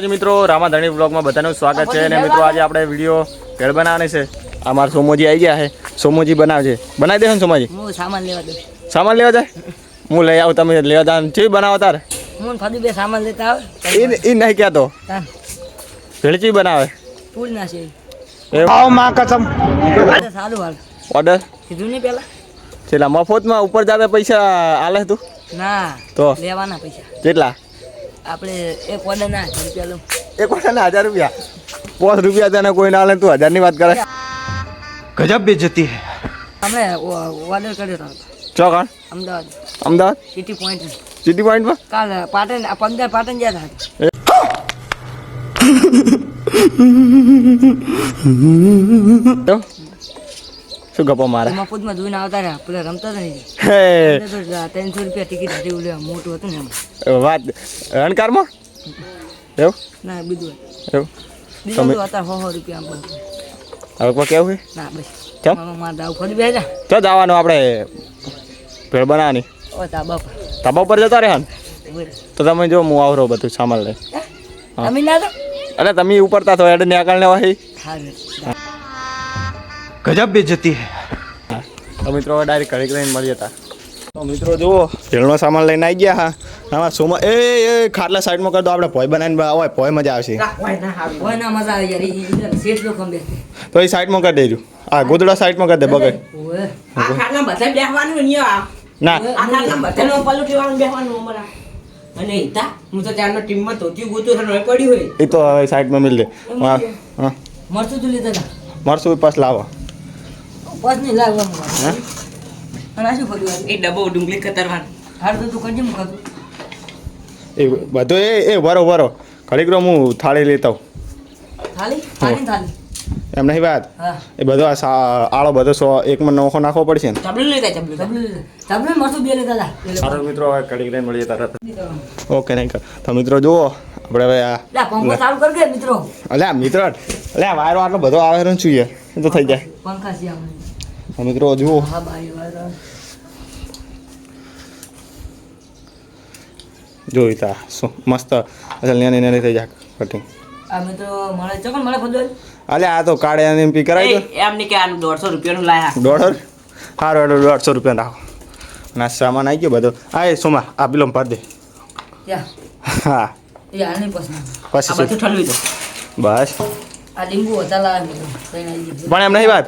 માતાજી મિત્રો રામાધણી બ્લોગમાં બધાનું સ્વાગત છે અને મિત્રો આજે આપણે વીડિયો ભેળ બનાવવાની છે. આ મારા સોમોજી આવી ગયા છે. સોમોજી બનાવજે. બનાવી દેશે ને સોમાજી. હું સામાન લેવા દે સામાન લેવા જાય? હું લઈ આવું તમે લેવા જાય ચેવી બનાવો તારે? હું ફાદુ બે સામાન લેતા આવે. એ નહીં કહેતો. ભેળ ચેવી બનાવે. ફૂલ ના છે. એ કસમ. સારું હાલ. ઓર્ડર? કીધું નહીં પેલા? છેલ્લા મફતમાં ઉપર જાવે પૈસા આલે તું? ના તો? લેવાના પૈસા. કેટલા? આપણે એક ઓર્ડરના હજાર રૂપિયા લઉં એક ઓર્ડરના હજાર રૂપિયા. પાંચ રૂપિયા તને કોઈ ના લે તું હજારની વાત કરે. ગજબ બેજતી હે. અમે ઓર્ડર કર્યો હતો. ચોકણ Ahmedabad. Ahmedabad? City point city point પર? કાલ પાટણ પંદર પાટણ ગયા હતા? શું ગપો મારે? પૂજમાં જોઈને આવતા રહ્યા. પેલા રમતા હતા હે. ત્રણસો રૂપિયા ટિકિટ હતી ઓલું મોટું હતું ને વાત રણકારમાં એવું? ના બીજું એવું? તમે- હતા સો સો રૂપિયા હવે કોઈ કેવું છે? ના બસ. તો જવાનું આપણે? ભેળ બનાવવાની. ઓ તા બાપ ધાબા ઉપર જતા રહ્યા ને તો તમે જો હું આવરો બધું સામાન લઈ હા. અમે ના તો? અરે તમે ઉપરતા તો એડ ને આગળ ને વાહી સારું ગજબ બેજતી હે. તો મિત્રો ડાયરેક્ટ ઘરે લઈને મળી જતા તો મિત્રો જુઓ. ભેળનો સામાન લઈને આવી ગયા હા. આમાં સોમાં એ એ ખાટલા સાઈડમાં કરી દો આપણે ભોય બનાવીને હોય ભોય મજા આવશે. મજા આવે યાર ઈ- ઈ શેઠ લોકો બે. તો એ સાઈડમાં કરી દેજો. હા ગોદડા સાઈડમાં કરી દે બગડ. ઓય આ ખાટલા બધા બેહવાનું ને. આ આ અને ઈતા હું તો ત્યારનો ટીમમાં ધોતી ગોતું રોય પડ્યું હોય. એ તો હવે સાઈડમાં મિલ દે. હા હા. મરચું તું લીધા મરસું પાસ લાવો. બસ નહીં હા? અને શું કર્યું એ ડબ્બો ડુંગળી કતરવાનું. હાર તો તું કરજે મુખાતું એ બધું એ એ વરો વરો ઘડીક હું થાળી લેતા થાળી? થાળી થાળી. એમ નહીં વાત? એ બધો આ આળો બધો સો એકમાં નોખો નાખવો પડશે ને. ચબલું લેતા ચબલું તબલું તબલું મરચું બે લીધા સારો મિત્રો હવે ઘડીક લઈને મળી જતા હતા ઓકે નહીં તો મિત્રો જુઓ આપણે હવે આ પંખો ચાલુ કર કે મિત્રો. અલ્યા મિત્ર. અલ્યા વાયરો આટલો બધો આવે ને શું એ તો થઈ જાય. પંખા છે આપણે મિત્રો જુઓ હા જોઈ તા શું મસ્ત. અસલ નાની નાની થઈ જાય કટિંગ અમે તો મળે ચોકન મળે ફોન અલે આ તો કાળે એમ પી કરાવી દો. એમ નહીં કે આ દોઢસો રૂપિયાનું લાયા. દોઢ હારો એટલે દોઢસો રૂપિયા રાખો. અને સામાન આવી ગયો બધો. આ એ સોમા આ પેલો ભર દે. હા. પછી બસ. આ લીંબુ લાવે ના પણ એમ નહીં વાત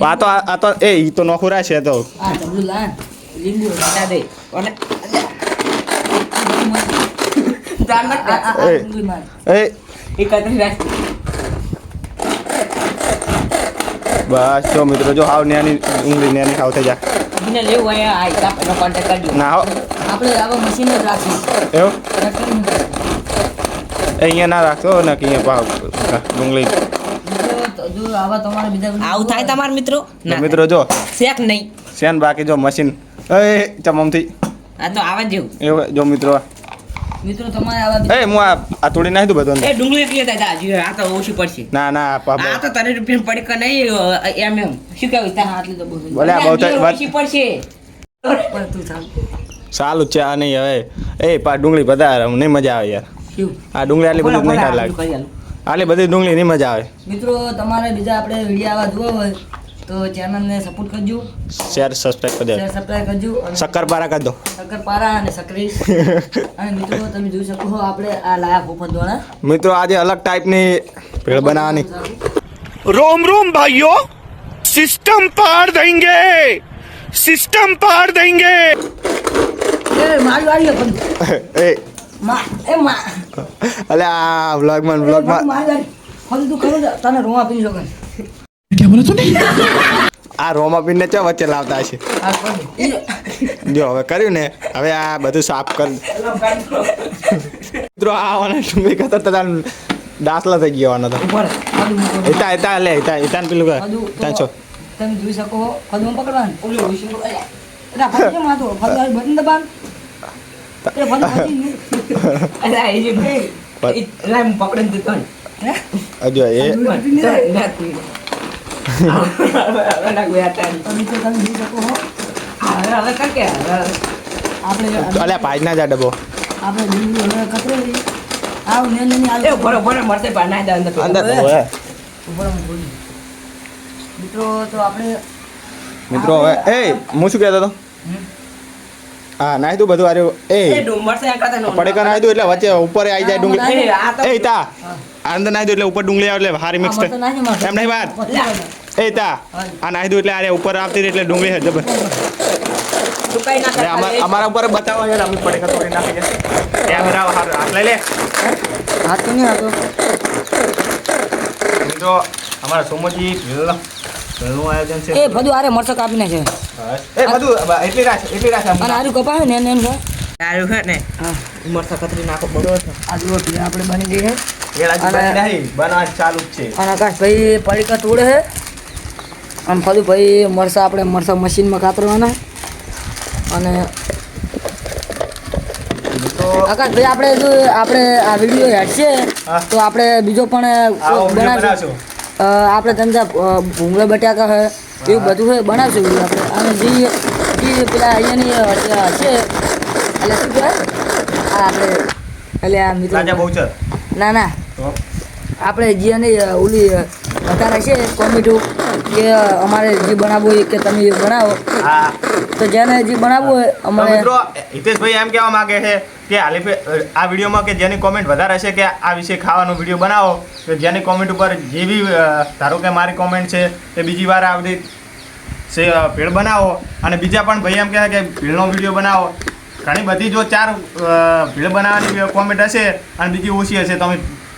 આ તો આ તો એ ઈ તો નોખુરા છે તો આ તબલું લીંબુ. દે અને બસ જો મિત્રો જો હાવ ન્યાની ઉંગલી ન્યાની ખાવ થઈ જાય એને લેવું હોય આ હિસાબ કોન્ટેક્ટ કરજો ના હો આપણે આવા મશીન જ રાખીએ એવું એ અહીંયા ના રાખતો ને કે અહીંયા ડુંગળી તો આવા તમારા બીજા આવું થાય તમારા મિત્રો? ના મિત્રો જો. શેક નહીં. શેન બાકી જો મશીન? એ ચમમથી. આ તો આવા જેવું. એ જો મિત્રો. મિત્રો તમારે આવા એ હું આ આ તોડી નાખી દઉં બધું એ ડુંગળી એટલી હતા હજી આ તો ઓછી પડશે. ના ના આ આ તો તને રૂપિયા પડી કે નહીં એમ એમ. શું કહેવું ત્યાં આટલી તો બહુ. ભલે આ બહુ ઓછી પડશે પણ તું ચાલ સારું છે આ નહીં હવે. એ પા ડુંગળી બધા નહીં મજા આવે યાર. આ ડુંગળી આટલી બધું નહીં લાગે. આટલી બધી ડુંગળી નહીં મજા આવે. મિત્રો તમારે બીજા આપણે વીડિયો આવા જોવા હોય તો ચેનલને સપોર્ટ કરજો. શેર સબસ્ક્રાઇબ કરજો શેર સબસ્ક્રાઇબ કરજો. અને શક્કરપારા કરી શક્કરપારા અને સક્રી અને મિત્રો તમે જોઈ શકો છો આપણે આ લાયા પોપટ દ્વારા. મિત્રો આજે અલગ ટાઈપની ભેળ બનાવવાની. રોમ રોમ ભાઈઓ સિસ્ટમ પાર દેંગે સિસ્ટમ પાર દેંગે એ મારી વાળી એ અલે આ વ્લોગમાં આ રોમા પીને ચો વચ્ચે લાવતા જો. હવે કર્યું ને હવે આ બધું સાફ કર. મિત્રો આ કરતા તો દાસલા થઈ ગયો આનો તો. એતા એતા લે એતા એતાને પેલું કર. ત્યાં છો. તમે જોઈ શકો છો પકડવાનું. ઓલું બટન હવે આપણે અલ્યા પાજ ના જા બોલી. મિત્રો તો આપણે મિત્રો હવે એ હું શું કહેતો હતો? હા નાહી તું બધું આર્યું. એ. એ ડુમર સે કરતા નો પડેકા નાહી દઉં એટલે વચ્ચે ઉપર આવી જાય ડુંગળી. એ તો. અંદર નાહી દઉં એટલે ઉપર ડુંગળી આવે એટલે હારી મિક્સ. એમ નહીં વાત? એ તા. આ નાહી દઉં એટલે આરે ઉપર આવતી એટલે ડુંગળી ના એટલે અમારા ઉપર બતાવવા છે અમે પડેકા તોડી નાખીએ. કેમેરા હાથ હાથ લઈ લે. હાથ તો નહીં હાથ તો અમારા સોમોજી ભીલ આયોજન છે. એ બધું આરે મરચો કાપી નાખે એ બધું એટલી રાખ એટલી રાખ અને આરું કપાવે ને એને એમ થાય. સારું ને. હા. મરતા કતરી નાખો બરોબર આજ આ આપણે બની ગઈ છે વેળાજી અને- બની નહીં બનાવ ચાલુ જ છે. અને આકાશભાઈ પડીકા તોડે છે આમ ફલું ભાઈ મરસા આપણે મરસા મશીનમાં કાતરવાના. અને આકાશ આકાશભાઈ આપણે જો આપણે આ વીડિયો હેડશે હા. તો આપણે બીજો પણ બનાવશું. આપણે ધંધા ભૂંગળા બટાકા છે એવું બધું છે બનાવશું બધું આપણે. અને જે જે પેલા અહીંયાની છે એટલે શું કહેવાય? આ આપણે એટલે આ મિત્રો ના ના. આપણે જે ઓલી વધારે છે કોમેટો. કે અમારે જે બનાવવું હોય કે તમે એ બનાવો. હા. તો જેને જે બનાવવું હોય અમારે મિત્રો હિતેશભાઈ એમ કહેવા માંગે છે કે હાલે આ વિડીયોમાં કે જેની કોમેન્ટ વધારે હશે કે આ વિશે ખાવાનો વીડિયો બનાવો કે જેની કોમેન્ટ ઉપર જે બી ધારો કે મારી કોમેન્ટ છે તે બીજી વાર આ બધી સે ભેળ બનાવો. અને બીજા પણ ભાઈ એમ કહે કે ભેળનો વીડિયો બનાવો. ઘણી બધી જો ચાર અ, બનાવવાની કોમેન્ટ હશે અને બીજી ઓછી હશે તો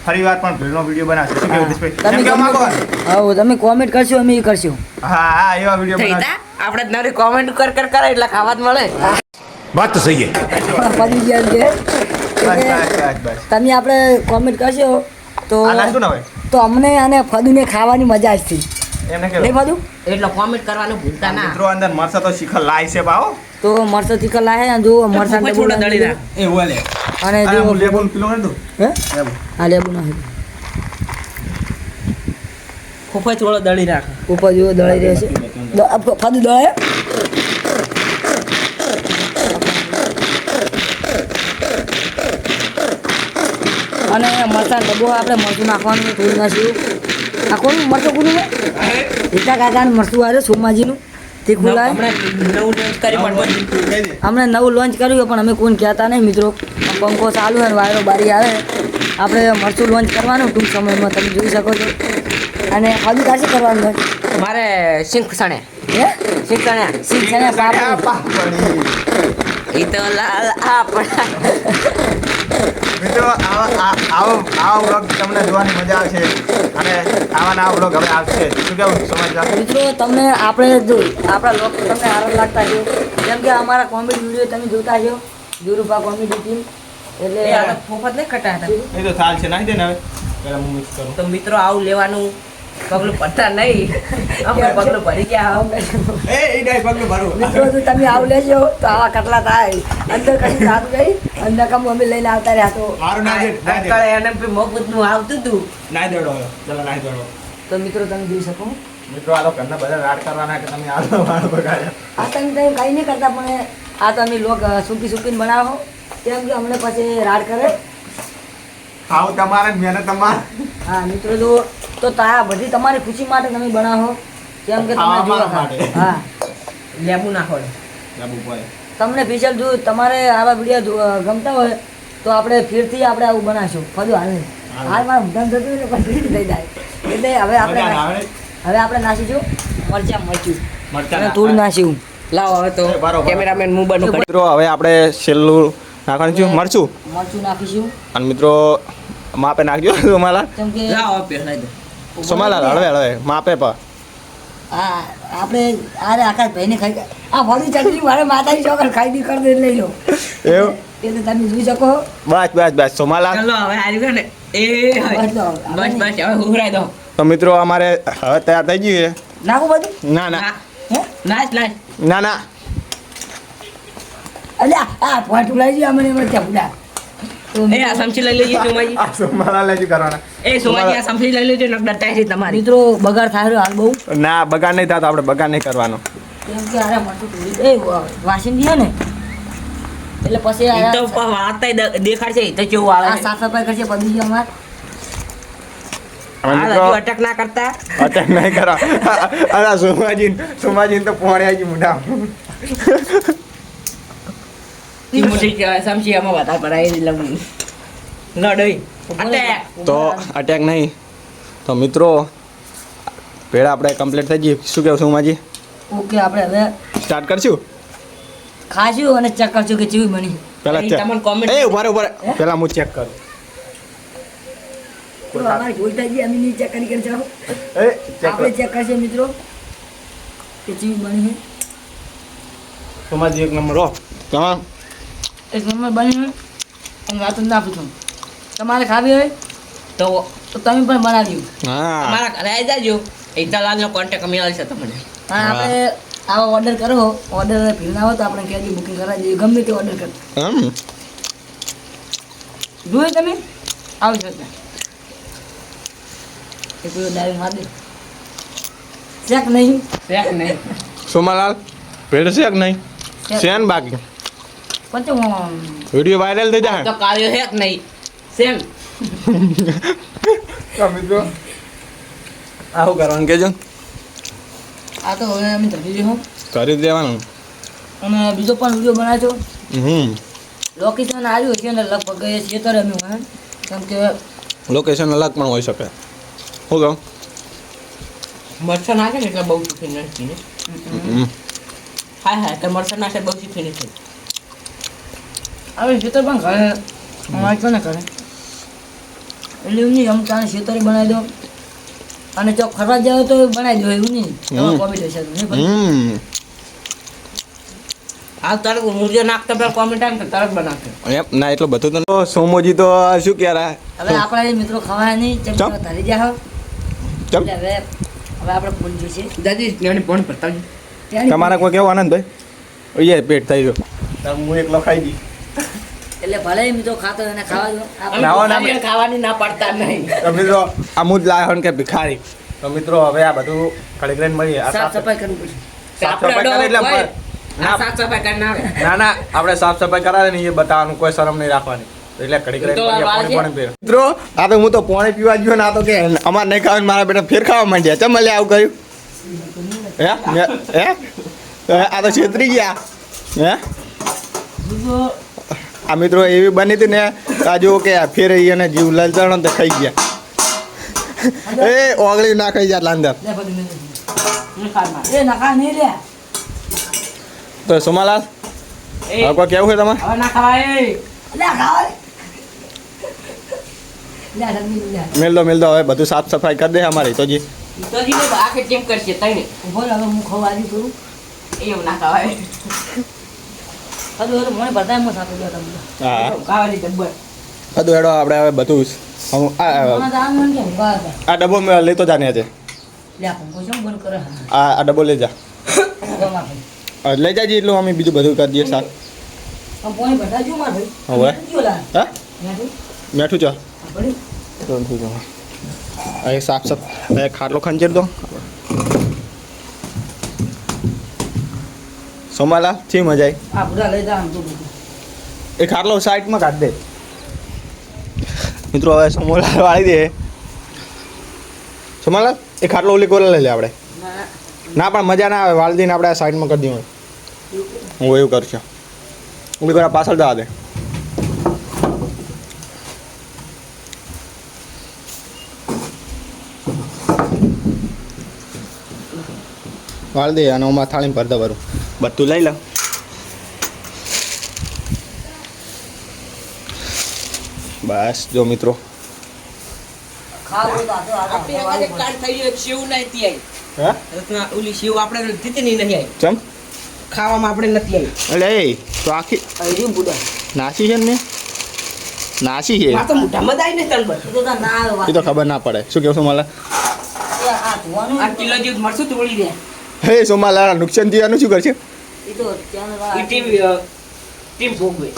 ફરીવાર પણ ભીડનો વીડિયો બનાવશે. શું કેવું દિશભાઈ કેમ માંગો હા તમે કોમેન્ટ કરશો અમે એ કરશું. હા હા એવા વીડિયો બનાવશે. આપણે નરી કોમેન્ટ કર કર કરે એટલે ખાવા જ મળે. વાત તો સહી પડી ગયા છે. તમે આપણે કોમેન્ટ કરશો તો તો અમને અને ફદુને ખાવાની મજા જ થી એમને કેવું? ફદુ? એટલે કોમેન્ટ કરવાનું ભૂલતા ના. મિત્રો અંદર મરસા તો શિખર લાય છે બાઓ તો મરચો તીખા લાહે અને જો મરસા ને થોડા દળી નાખ એ ઓલે અને જો લેબુ કિલો કરી દો હે? લેબુ. હા લેબુ નાખી ફૂફા થોડો દળી રાખ. ઉપર જેવો દળી રહે છે. આ ફદુ અને મરચાં ડબ્બો આપણે મરચું નાખવાનું થોડું નાખ્યું નાખવાનું મરચું કોનું રીતા કાકાનું મરચું આવે સોમાજીનું. તીખું હમણાં નવું લોન્ચ કર્યું પણ અમે કોણ કહેતા નહીં. મિત્રો પંખો ચાલુ અને વાયરો બારી આવે. આપણે મરચું લોન્ચ કરવાનું ટૂંક સમયમાં તમે જોઈ શકો છો. અને હજુ કાશે કરવાનું હોય મારે સિંખ સણે. હે? સિંક સણે. સિંખ સણે પાપડી. એ તો લાલ આપણા. મિત્રો આવા આ- આવો આવા વ્લોગ તમને જોવાની મજા આવશે. અને આવા નવા બ્લોગ હવે આવશે. શું કેવું? સમજવા મિત્રો તમને આપણે જો આપણા લોકો તમને આનંદ લાગતા છે જેમ કે અમારા કોમેડી વીડિયો તમે જોતા છો ગુરુપા કોમેડી ટીમ એટલે આ ફોફત નહીં કટા હતા. એ તો થાલ છે નાખી દે ને હવે. પહેલા હું મિક્સ કરું. તો મિત્રો આવું લેવાનું. પગલું પડતા નહીં. અમે પગલું ભરી ગયા. એ એ ડાય પગલું ભરું. મિત્રો જો તમે આવું લેજો તો આવા કટલા થાય. અંદર કશું થતું નહીં અંદર કમ અમે લઈને આવતા રહ્યા તો મારું ના દે ના દે. એને બી નું આવતું હતું. ના દેડો ચલો ના દેડો. તો મિત્રો તમે જોઈ શકો. મિત્રો આ લોકો ઘરના બધા રાડ કરવાના કે તમે આલો વાળ બગાડ્યા. આ તમે તમે કંઈ નહીં કરતા પણ આ તમે લોક સૂકી સૂકીને બનાવો. કેમ કે અમને પછી રાડ કરે. ખાવ તમારે ને મહેનત તમારે. હા મિત્રો જો તો તા બધી તમારી ખુશી માટે તમે બનાવો. કેમ કે તમે જોવા હા. લેબુ નાખો. લેબુ પડે તમને ફીચર જો તમારે આવા વીડિયો ગમતા હોય તો આપણે ફીરથી આપણે આવું બનાવશું. બધું હાલ હાલ. હાલ મારું ધન થતું ને પછી થઈ જાય. એટલે હવે આપણે હવે આપણે નાસીશું. મરચા મરચું. મરચા થોડું નાસીશું. લાવો હવે તો. કેમેરામેન મુંબઈનું કરી મિત્રો હવે આપણે છેલ્લું નાખવાનું છું મરચું? મરચું નાખીશું. અને મિત્રો માપે નાખજો તમારા. કેમ કે લાવ પહેલા દો સોમાલા હળવે હળવે માપે પર આ આપણે આરે આકાશ ભાઈને ખાઈ આ ફરી ચટણી મારે માતાજી ચોકર ખાઈ દી કરી દે લઈ લો એવું? એટલે તમે જોઈ શકો. બસ બસ બસ સોમાલા. ચલો હવે આવી ગયો ને. એ બસ બસ હવે હુરાઈ દો તો મિત્રો અમારે હવે તૈયાર થઈ ગયું નાખું બધું? ના ના. હે. નાચ નાચ ના ના. અલ્યા આ- પોઈન્ટ લઈ જઈએ અમને એમાં ત્યાં એ આસામથી લઈ લેજો સોમાજી આ સોમાલા લેજો કરવાના. એ સોમાજી આસામથી લઈ લેજો નક ડરતા છે તમારી. મિત્રો બગાડ થાય હાલ બહુ. ના બગાડ નહીં થતો આપણે બગાડ નહીં કરવાનો. કેમ કે આરે મરચું એ વાસીન છે ને? એટલે પછી આ તો દ- દેખાડશે તો કેવું વાળે આ સાફ સફાઈ કરશે બધી અમાર. મિત્રો હજુ અટક ના કરતા. અટેક નહીં કરા. અરે સોમાજી સોમાજી તો પોણ્યા જ મોઢા મોટી કહેવાય, સમસી આમાં વધારે ભરાઈ લઉં અટેક તો અટેક નહીં. તો મિત્રો પેડા આપણે કમ્પ્લીટ થઈ ગઈ શું કેવું સોમાજી ઓકે આપણે હવે સ્ટાર્ટ કરશું? ખાશું અને ચેક કરશું કે ચીવી બની પેલા ચેક તમને કોમેન્ટ એ ઊભા ઊભા રહો. પેલા હું ચેક કરું. આપણે ચેક કરશે મિત્રો કે ચીવી બની છે સોમાજી એક નંબર હો. તમામ. એક નંબર બની છે અને વાત ના પૂછું તમારે ખાવી હોય તો તો તમે પણ બનાવી હા. અમારા ઘરે આવી જાજો. ઈતાલાલનો કોન્ટેક્ટ અમે આવશે તમને. હા આપણે આવો ઓર્ડર કરો. ઓર્ડર ભીડ હોય તો આપણે કહેજો બુકિંગ કરાવી દઈએ. ગમે તે ઓર્ડર કરો. જોયું તમે. આવજો ત્યાં એ પેલો ડાયરી માર દે. ચેક નહીં. શેક નહીં. સોમાલાલ પેડ છે કે નહીં. છે બાકી? પછી હું વીડિયો વાયરલ થઈ જાય. તો કાર્યો હેક નહીં. સેમ. મિત્રો આવું કરવાનું કેજો આ તો હવે અમે ધરી દઈશું કરી દેવાનું. અને બીજો પણ વીડિયો બનાવજો હમ. લોકેશન આવ્યું છે ને લગભગ એ છેતર અમે હોય કેમ કે લોકેશન અલગ પણ હોઈ શકે. શું કહું? મરચા નાખે ને એટલે બહુ સુખી નથી. હાય હાય કે મરચા નાખે બહુ સુખી નથી. હવે છેતર પણ ઘરે. અમારે ને કરે એટલે એવું નહીં અમુક તાણે છેતર બનાવી દો. અને જો ફરવા જાવ તો બનાવી દો એવું નહીં. કોમેન્ટ હશે નહીં ભાઈ? હમ. મુરજો નાખતા પેલા કોમેન્ટ આવે ને તરત બનાવશે. એમ ના એટલું બધું તો સોમોજી તો શું ક્યારે હવે આપણા મિત્રો ખવાય નહીં. ચમ. ધરી જાઓ. ચમ. હવે હવે આપણે ફૂલ જોઈશે દાદી ફોન તમારે કોઈ કેવું આનંદભાઈ ઓય પેટ થઈ ગયો હું એકલો ખાઈ દી એટલે ભલે મિત્રો ખાતો એને ખાવા દો. ખાવાની ના પડતા નહીં. તો મિત્રો અમુદ લાયન કે ભિખારી? તો મિત્રો હવે આ બધું ખડી કરીને મળીએ. સાફ સાફ સફાઈ કરવું પડશે. સાફ સફાઈ એટલે અડો હોય. ના. આ સાફ સફાઈ કરીને ના ના આપણે સાફ સફાઈ કરાવે ને એ બતાવવાનું કોઈ શરમ નહીં રાખવાની. એટલે કરીને પીએ. મિત્રો આ તો હું તો પાણી પીવા ગયો ને આ તો કે અમારે નહીં ખાવાનું મારા બેટા ફેર ખાવા માંડ્યા. ચમ આવું કર્યું? હે? હે? આ તો છેતરી ગયા. હે? આ મિત્રો એવી બની હતી ને આ જો કે આ ફેર ઈ અને જીવ લલચાણો તો ખાઈ ગયા. એ ઓગળી ના ખાઈ જાય અંદર. તો સોમાલાલ હવે કેવું છે તમારે? મેલદો ના ખવાય. એ. લે ખાવા દે. લે રમી લે. મેલ દો મેલ દો હવે બધું સાફ સફાઈ કરી દે અમારી તો જી. તો જી ને આખે કેમ કરશે તઈને બોલ હવે હું ખવા કરું? એવું ના ખવાય. મને માં ગયા તમને હા. ડબ્બર બધું હેડો આપણે હવે બધું હમ, આ આ- ડબ્બો મેં લેતો જાને આજે. લે આ પંખો બંધ કરે? આ આ ડબ્બો લઈ જા. લઈ જાજી એટલું અમે બીજું બધું કરી દઈએ સાફ આમ પાણી ભરતા જો માર ભાઈ હવે? હા? મેઠું મેઠું ચો. આ પડ્યું અહીં સાફ સાફ ખાટલો ખંચેર દો. સોમાલા થી મજા આવી આ બધા લઈ જા તો એ ખાટલો સાઈડમાં કાઢ દે. મિત્રો હવે સોમાલા વાળી દે. સોમાલા એ ખાટલો ઓલી કોલા લઈ લે આપણે. ના. પણ મજા ના આવે વાળી દઈને આપણે આ સાઈડમાં કરી દઈએ હું એવું કરશું ઓલી કોલા પાછળ જવા દે. વાળી દે અને હું થાળીમાં ભરતા ભરું બધું લઈ લે બસ જો મિત્રો છે ને નાસી છે ખબર ના પડે શું કેવું આ કિલો જેવું મળશું હે સોમાલા નુકસાન થયાનું શું કરશે? એ તો ત્યાં ઈ વાળા ટીમ ટીમ ભોગવે.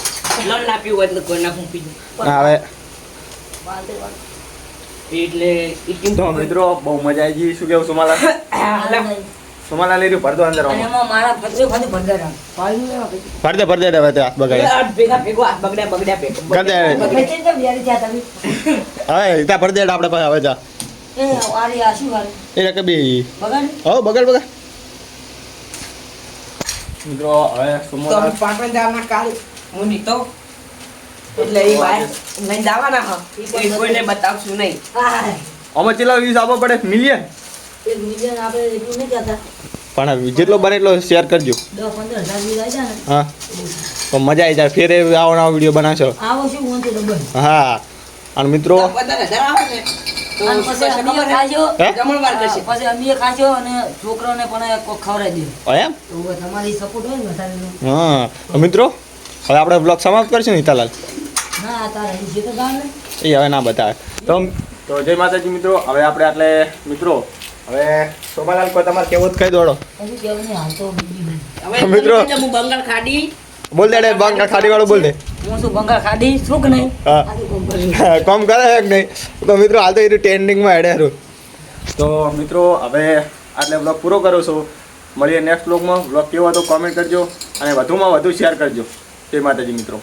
લડ ના પીવું હોય કોઈ ના ફૂંકી હવે. એટલે તો મિત્રો બહુ મજા આવી ગઈ. શું કેવું સોમાલા? સોમાલા લે. સોમાલાલ રહ્યું, અંદર અને આમાં. મારા ફરતે ફરતે ભરદારા પાડ્યું એમાં પછી. ભર દે ભર દે હવે તે હાથ ભેગા ભેગો હાથ બગડ્યા બગડ્યા ભેગો? હવે. ત્યાં ભર આપણે પાસે હવે જા. એ આ શું હો બગડ બગાડ. મિત્રો હવે તો સોમાલાલ અમે પાટણ જવાના કાલ હું નીતો. એટલે એ ભાઈ લઈને જવાના હા. કોઈ કોઈને બતાવશું નહીં. અમે કેટલા વ્યૂઝ આપવા પડે? મિલિયન એક મિલિયન આપણે એટલું નહીં કહેતા. પણ જેટલો બને એટલો શેર કરજો. હા. તો મજા આવી જાય ફેર આવો નવો વીડિયો બનાવશો. આવો શું તો. હા. અને મિત્રો પંદર હજાર આવે ને તો અને પછી પછી અમીએ ખાજો. જમણવાર કરશે પછી અમીએ ખાજો અને છોકરાને પણ કોક ખવડાવી દે એમ? તો તમારી સપોર્ટ હોય ને વધારેનો. હા. મિત્રો હવે આપણે બ્લોગ સમાપ્ત કરશું ને હિતાલાલ? ના તારે જે તો ગામ એ હવે ના બતાવે. તો તો જય માતાજી મિત્રો હવે આપણે આટલે મિત્રો હવે શોભાલાલ કોઈ તમારે કેવું જ કહી દોડો. મિત્રો. હું બંગાળ ખાડી બોલ દે બંગ ખાડી વાળું બોલ દે. હું શું શું કે નહીં? કોમ કરે છે કે નહીં? તો મિત્રો હાલ તો એ ટ્રેન્ડિંગમાં હેડે હારું. તો મિત્રો હવે આટલે બ્લોગ પૂરો કરું છું. મળીએ નેક્સ્ટ બ્લોગમાં બ્લોગ કેવો હતો કોમેન્ટ કરજો અને વધુમાં વધુ શેર કરજો. જય માતાજી મિત્રો.